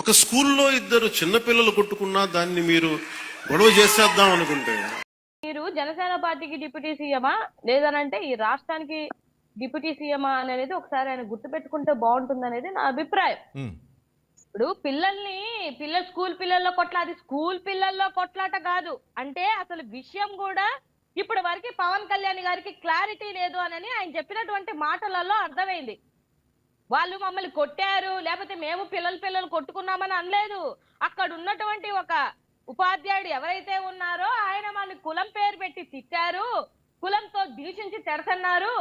ఒక స్కూల్లో ఇద్దరు చిన్నపిల్లలు కొట్టుకున్నా దాన్ని మీరు గొడవ చేసేద్దాం అనుకుంటే. మీరు జనసేన పార్టీకి డిప్యూటీ సీఎమా? లేదనంటే ఈ రాష్ట్రానికి డిప్యూటీ సీఎమా అనేది ఒకసారి ఆయన గుర్తుపెట్టుకుంటే బాగుంటుంది అనేది నా అభిప్రాయం. ఇప్పుడు పిల్లల్ని పిల్లల స్కూల్ పిల్లల్లో కొట్లాట స్కూల్ పిల్లల్లో కొట్లాట కాదు. అంటే అసలు విషయం కూడా ఇప్పటి వరకు పవన్ కళ్యాణ్ గారికి క్లారిటీ లేదు అని ఆయన చెప్పినటువంటి మాటలలో అర్థమైంది. వాళ్ళు మమ్మల్ని కొట్టారు లేకపోతే మేము పిల్లలు పిల్లలు కొట్టుకున్నామని అనలేదు. అక్కడ ఉన్నటువంటి ఒక ఉపాధ్యాయుడు ఎవరైతే ఉన్నారో ఆయన మన కులం పేరు పెట్టి తిట్టారు కులంతో దూషించి తెడతన్నారు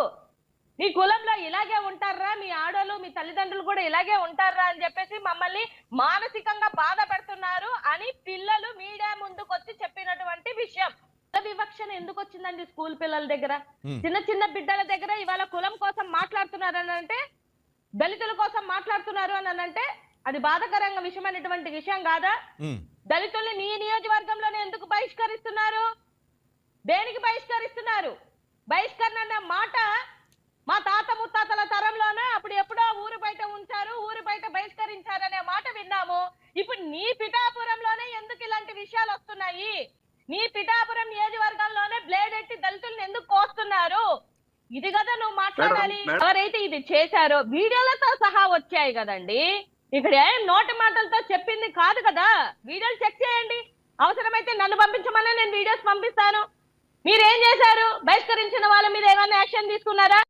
మీ కులంలో ఇలాగే ఉంటారా? మీ ఆడోళ్ళు మీ తల్లిదండ్రులు కూడా ఇలాగే ఉంటారా అని చెప్పేసి మమ్మల్ని మానసికంగా బాధ పెడుతున్నారు అని పిల్లలు మీడియా ముందుకు వచ్చి చెప్పినటువంటి విషయం. వివక్షణ ఎందుకు వచ్చిందండి స్కూల్ పిల్లల దగ్గర. చిన్న చిన్న బిడ్డల దగ్గర ఇవాళ కులం కోసం మాట్లాడుతున్నారు అని అంటే దళితుల కోసం మాట్లాడుతున్నారు అని అంటే అది బాధకరంగా విషయమైనటువంటి విషయం కాదా? దళితుల్ని నీ నియోజకవర్గంలోనే ఎందుకు బహిష్కరిస్తున్నారు? దేనికి బహిష్కరిస్తున్నారు? బహిష్కరణ అన్న మాట మా తాత ముత్తాతల తరంలోనే? అప్పుడు ఎప్పుడో ఊరు బయట ఉంచారు ఊరు బయట బహిష్కరించారు అనే మాట విన్నాము. ఇప్పుడు నీ పిఠాపురంలోనే ఎందుకు ఇలాంటి విషయాలు వస్తున్నాయి? నీ పిఠాపురం నియోజకవర్గంలోనే బ్లేడ్ ఎట్టి ఇది కదా నువ్వు మాట్లాడాలి. ఎవరైతే ఇది చేశారో వీడియోలతో సహా వచ్చాయి కదండి. ఇక్కడ ఏం నోటి మాటలతో చెప్పింది కాదు కదా. వీడియోలు చెక్ చేయండి. అవసరమైతే నన్ను పంపించమన్నా నేను వీడియోస్ పంపిస్తాను. మీరేం చేశారు? బహిష్కరించిన వాళ్ళ మీద ఏమైనా యాక్షన్ తీసుకున్నారా?